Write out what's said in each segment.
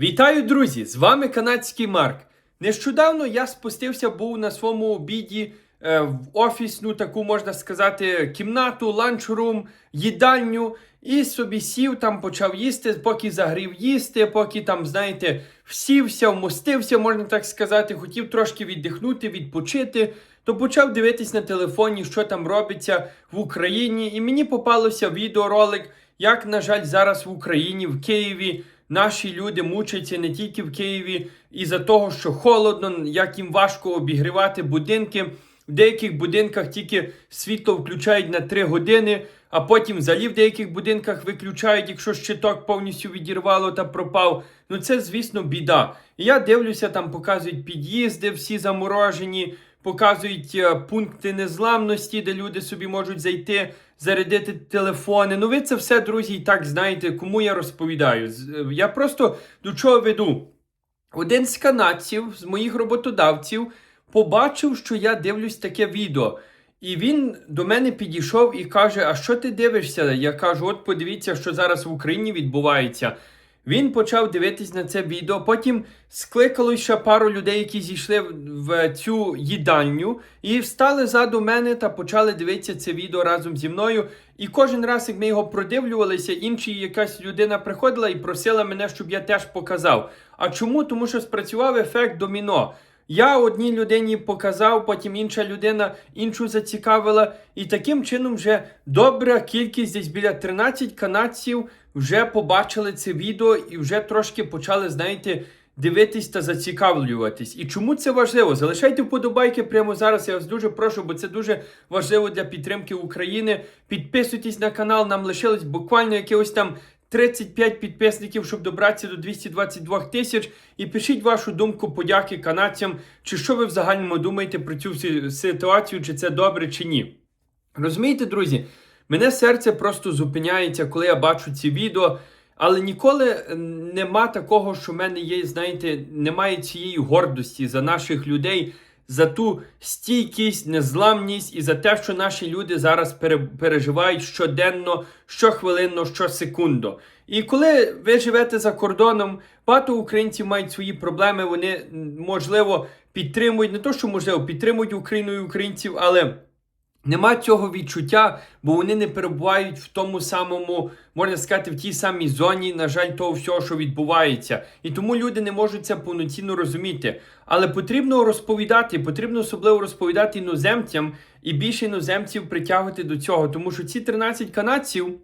Вітаю, друзі! З вами канадський Марк. Нещодавно я спустився, був на своєму обіді е, в офісну таку, можна сказати, кімнату, ланчрум, їдальню. І собі сів, там почав їсти, поки загрів їсти, поки там, знаєте, всівся, вмостився, можна так сказати, хотів трошки віддихнути, відпочити, то почав дивитись на телефоні, що там робиться в Україні. І мені попалося відеоролик, як, на жаль, зараз в Україні, в Києві. Наші люди мучаться не тільки в Києві із-за того, що холодно, як їм важко обігрівати будинки. В деяких будинках тільки світло включають на 3 години, а потім взагалі в деяких будинках виключають, якщо щиток повністю відірвало та пропав. Ну це, звісно, біда. Я дивлюся, там показують під'їзди, всі заморожені, показують е, пункти незламності, де люди собі можуть зайти, зарядити телефони. Ну, ви це все, друзі, і так знаєте, кому я розповідаю. Е, Я просто до чого веду. Один з канадців, з моїх роботодавців, побачив, що я дивлюсь таке відео. І він до мене підійшов і каже: А що ти дивишся? Я кажу: от подивіться, що зараз в Україні відбувається. Він почав дивитись на це відео. Потім скликало ще пару людей, які зійшли в- цю їдальню, і встали ззаду мене та почали дивитися це відео разом зі мною. І кожен раз, як ми його продивлювалися, інші якась людина приходила і просила мене, щоб я теж показав. А чому? Тому що спрацював ефект доміно. Я одній людині показав, потім інша людина іншу зацікавила. І таким чином вже добра кількість, десь біля 13 канадців, вже побачили це відео і вже трошки почали, знаєте, дивитись та зацікавлюватись. І чому це важливо? Залишайте вподобайки прямо зараз. Я вас дуже прошу, бо це дуже важливо для підтримки України. Підписуйтесь на канал, нам лишилось буквально якихось там 35 підписників, щоб добратися до 222 тисяч. І пишіть вашу думку, подяки канадцям, чи що ви в загальному думаєте про цю ситуацію, чи це добре, чи ні. Розумієте, друзі, мене серце просто зупиняється, коли я бачу ці відео. Але ніколи е, нема такого, що в мене є, знаєте, немає цієї гордості за наших людей, за ту стійкість, незламність і за те, що наші люди зараз пере- переживають щоденно, щохвилинно, щосекундо. І коли ви живете за кордоном, багато українців мають свої проблеми, вони, можливо, підтримують, не то, що можливо, підтримують Україну і українців, але. Нема цього відчуття, бо вони не перебувають в тому самому, можна сказати, в тій самій зоні, на жаль, того всього, що відбувається. І тому люди не можуть це повноцінно розуміти. Але потрібно розповідати, потрібно особливо розповідати іноземцям і більше іноземців притягувати до цього, тому що ці 13 канадців.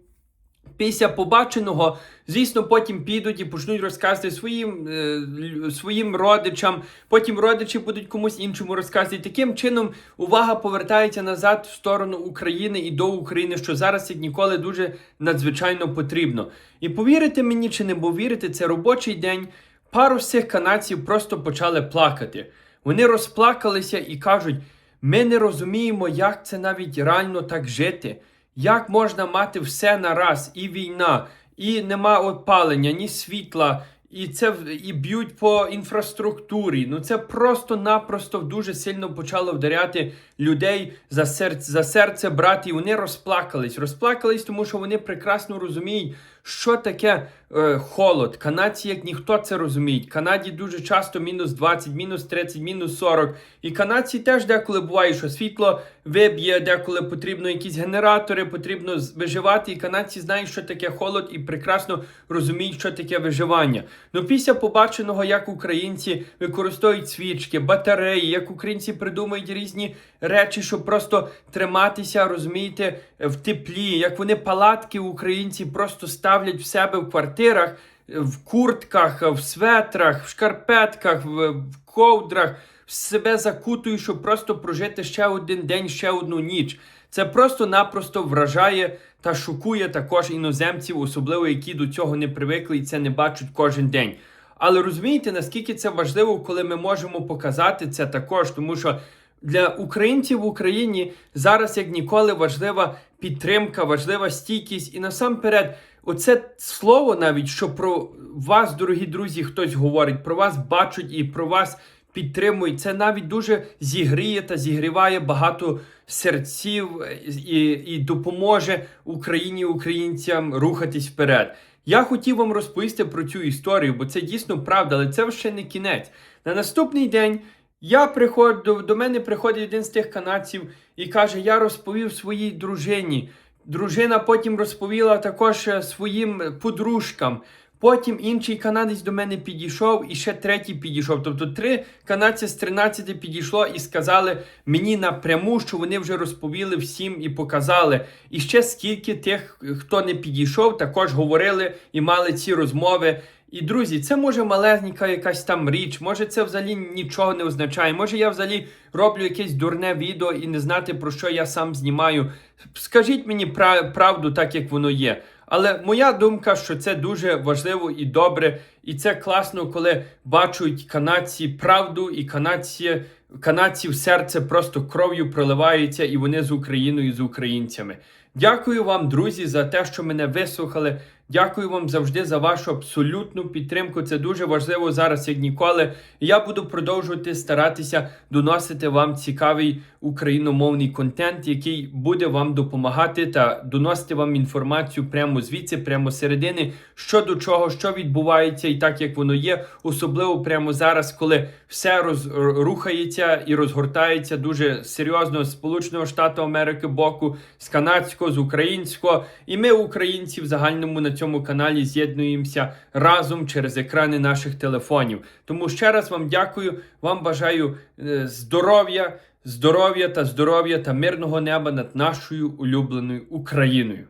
Після побаченого, звісно, потім підуть і почнуть розказувати своїм, е, своїм родичам, потім родичі будуть комусь іншому розказувати. Таким чином увага повертається назад в сторону України і до України, що зараз як ніколи дуже надзвичайно потрібно. І повірите мені чи не повірите, це робочий день. Пару з цих канадців просто почали плакати. Вони розплакалися і кажуть: ми не розуміємо, як це навіть реально так жити. Як можна мати все на раз, і війна, і нема опалення, ні світла, і це і б'ють по інфраструктурі. Ну це просто-напросто дуже сильно почало вдаряти людей за серце, за серце брати. І вони розплакались. Розплакались, тому що вони прекрасно розуміють, що таке е, холод. Канадці, як ніхто це розуміють. Канаді дуже часто мінус 20, мінус 30, мінус 40. І канадці теж деколи буває, що світло виб'є, деколи потрібно якісь генератори, потрібно виживати. І канадці знають, що таке холод, і прекрасно розуміють, що таке виживання. Ну після побаченого, як українці використовують свічки, батареї, як українці придумують різні речі, щоб просто триматися, розумієте, в теплі, як вони палатки українці просто ставлять в себе в квартирах, в куртках, в светрах, в шкарпетках, в, в ковдрах, себе закутують, щоб просто прожити ще один день, ще одну ніч. Це просто-напросто вражає та шокує також іноземців, особливо які до цього не привикли і це не бачать кожен день. Але розумієте, наскільки це важливо, коли ми можемо показати це також, тому що для українців в Україні зараз як ніколи важлива підтримка, важлива стійкість і насамперед, оце слово навіть, що про вас, дорогі друзі, хтось говорить, про вас бачать і про вас підтримують. Це навіть дуже зігріє та зігріває багато серців е, і, і допоможе Україні, українцям рухатись вперед. Я хотів вам розповісти про цю історію, бо це дійсно правда, але це ще не кінець. На наступний день я приходжу, до, до мене приходить один з тих канадців і каже: Я розповів своїй дружині. Дружина потім розповіла також е, своїм подружкам. Потім інший канадець до мене підійшов, і ще третій підійшов. Тобто три канадці з 13 підійшло і сказали мені напряму, що вони вже розповіли всім і показали. І ще скільки тих, хто не підійшов, також говорили і мали ці розмови. І друзі, це може малесенька якась там річ, може це взагалі нічого не означає. Може я взагалі роблю якесь дурне відео і не знати про що я сам знімаю. Скажіть мені пра- правду, так як воно є. Але моя думка, що це дуже важливо і добре, і це класно, коли бачать канадці правду, і канадці, канадців серце просто кров'ю проливається, і вони з Україною, з українцями. Дякую вам, друзі, за те, що мене вислухали. Дякую вам завжди за вашу абсолютну підтримку. Це дуже важливо зараз, як ніколи. Я буду продовжувати старатися доносити вам цікавий україномовний контент, який буде вам допомагати та доносити вам інформацію прямо звідси, прямо середини, що до чого, що відбувається, і так як воно є, особливо прямо зараз, коли все роз, рухається і розгортається дуже серйозно з Сполученого Штату Америки боку, з канадського, з українського. І ми, українці, в загальному на цьому каналі з'єднуємося разом через екрани наших телефонів. Тому ще раз вам дякую. Вам бажаю е, здоров'я, здоров'я та здоров'я та мирного неба над нашою улюбленою Україною.